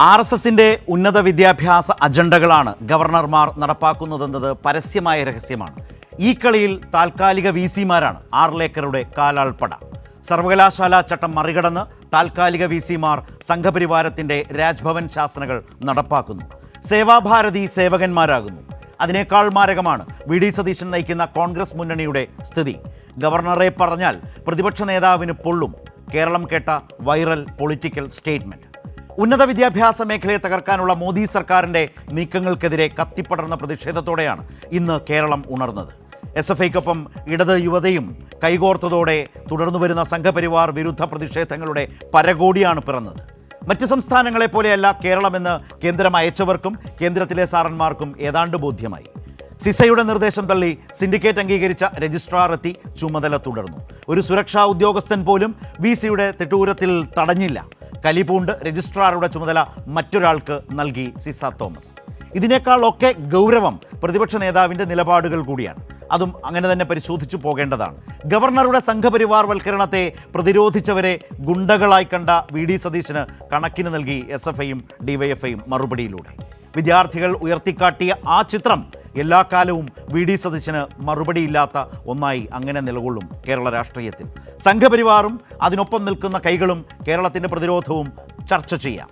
R S എസിന്റെ ഉന്നത വിദ്യാഭ്യാസ അജണ്ടകളാണ് ഗവർണർമാർ നടപ്പാക്കുന്നതെന്നത് പരസ്യമായ രഹസ്യമാണ്. ഈ കളിയിൽ താൽക്കാലിക വി സിമാരാണ് ആർലേക്കറുടെ കാലാൾപ്പട. സർവകലാശാല ചട്ടം മറികടന്ന് താൽക്കാലിക വി സിമാർ സംഘപരിവാരത്തിന്റെ രാജ്ഭവൻ ശാസനകൾ നടപ്പാക്കുന്നു. സേവാഭാരതി സേവകന്മാരാകുന്നു. അതിനേക്കാൾ മാരകമാണ് വി ഡി സതീശൻ നയിക്കുന്ന കോൺഗ്രസ് മുന്നണിയുടെ സ്ഥിതി. ഗവർണറെ പറഞ്ഞാൽ പ്രതിപക്ഷ നേതാവിന് പൊള്ളും. കേരളം കേട്ട വൈറൽ പൊളിറ്റിക്കൽ സ്റ്റേറ്റ്മെന്റ്. ഉന്നത വിദ്യാഭ്യാസ മേഖലയെ തകർക്കാനുള്ള മോദി സർക്കാരിന്റെ നീക്കങ്ങൾക്കെതിരെ കത്തിപ്പടർന്ന പ്രതിഷേധത്തോടെയാണ് ഇന്ന് കേരളം ഉണർന്നത്. എസ് എഫ് ഐക്കൊപ്പം ഇടത് യുവതയും കൈകോർത്തതോടെ തുടർന്നു വരുന്ന സംഘപരിവാർ വിരുദ്ധ പ്രതിഷേധങ്ങളുടെ പരകോടിയാണ് പിറന്നത്. മറ്റ് സംസ്ഥാനങ്ങളെ പോലെയല്ല കേരളമെന്ന് കേന്ദ്രം അയച്ചവർക്കും കേന്ദ്രത്തിലെ സാറന്മാർക്കും ഏതാണ്ട് ബോധ്യമായി. സിസയുടെ നിർദ്ദേശം തള്ളി സിൻഡിക്കേറ്റ് അംഗീകരിച്ച രജിസ്ട്രാർ എത്തി ചുമതല തുടർന്നു. ഒരു സുരക്ഷാ ഉദ്യോഗസ്ഥൻ പോലും വി സിയുടെ തെട്ടൂരത്തിൽ തടഞ്ഞില്ല. കലിപൂണ്ട് രജിസ്ട്രാറുടെ ചുമതല മറ്റൊരാൾക്ക് നൽകി സിസ തോമസ്. ഇതിനേക്കാളൊക്കെ ഗൗരവം പ്രതിപക്ഷ നേതാവിന്റെ നിലപാടുകൾ കൂടിയാണ്. അതും അങ്ങനെ തന്നെ പരിശോധിച്ചു പോകേണ്ടതാണ്. ഗവർണറുടെ സംഘപരിവാർ വൽക്കരണത്തെ പ്രതിരോധിച്ചവരെ ഗുണ്ടകളായി കണ്ട വി ഡി സതീശന് കണക്കിന് നൽകി എസ് എഫ് ഐയും ഡിവൈഎഫ്ഐയും മറുപടിയിലൂടെ. വിദ്യാർത്ഥികൾ ഉയർത്തിക്കാട്ടിയ ആ ചിത്രം എല്ലാ കാലവും വി ഡി സതീശന് മറുപടിയില്ലാത്ത ഒന്നായി അങ്ങനെ നിലകൊള്ളും കേരള രാഷ്ട്രീയത്തിൽ. സംഘപരിവാറും അതിനൊപ്പം നിൽക്കുന്ന കൈകളും കേരളത്തിന്റെ പ്രതിരോധവും ചർച്ച ചെയ്യാം.